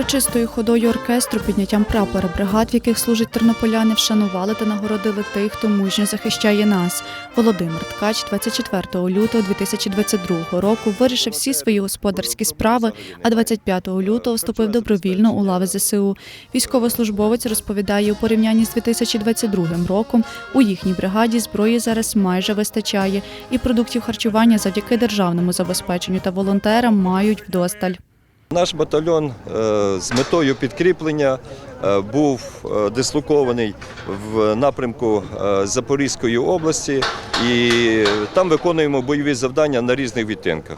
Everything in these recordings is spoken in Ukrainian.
Урочистою ходою оркестру, підняттям прапора бригад, в яких служать тернополяни, вшанували та нагородили тих, хто мужньо захищає нас. Володимир Ткач 24 лютого 2022 року вирішив всі свої господарські справи, а 25 лютого вступив добровільно у лави ЗСУ. Військовослужбовець розповідає, у порівнянні з 2022 роком у їхній бригаді зброї зараз майже вистачає, і продуктів харчування завдяки державному забезпеченню та волонтерам мають вдосталь. Наш батальйон е, з метою підкріплення е, був е, дислокований в напрямку Запорізької області і там виконуємо бойові завдання на різних відтинках.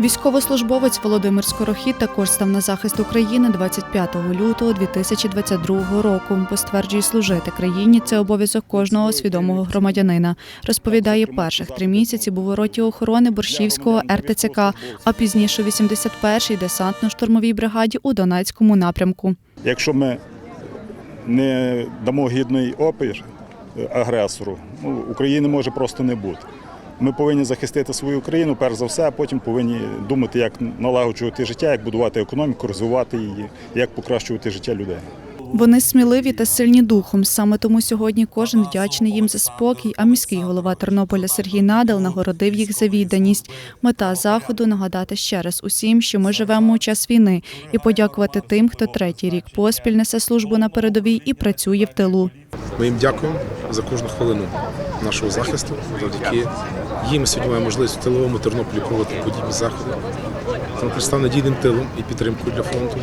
Військовослужбовець Володимир Скорохід також став на захист України 25 лютого 2022 року. Бо стверджує, служити країні це обов'язок кожного свідомого громадянина. Розповідає, перших три місяці був у роті охорони Борщівського РТЦК, а пізніше у 81-й десантно-штурмовій бригаді у Донецькому напрямку. Якщо ми не дамо гідний опір е, агресору, ну, України може просто не бути. Ми повинні захистити свою країну, перш за все, а потім повинні думати, як налагоджувати життя, як будувати економіку, розвивати її, як покращувати життя людей. Вони сміливі та сильні духом. Саме тому сьогодні кожен вдячний їм за спокій. А міський голова Тернополя Сергій Надал нагородив їх за відданість. Мета заходу нагадати ще раз усім, що ми живемо у час війни, і подякувати тим, хто третій рік поспіль несе службу на передовій і працює в тилу. Ми їм дякуємо за кожну хвилину нашого захисту. Завдяки їм сьогодні маємо можливість в тиловому Тернополі проводити подібні заходи. Тернопіль став надійним тилом і підтримкою для фронту.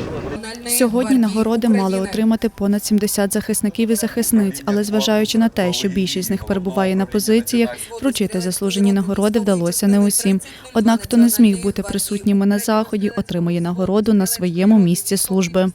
Сьогодні нагороди мали отримати понад 70 захисників і захисниць, але зважаючи на те, що більшість з них перебуває на позиціях, вручити заслужені нагороди вдалося не усім. Однак, хто не зміг бути присутніми на заході, отримує нагороду на своєму місці служби.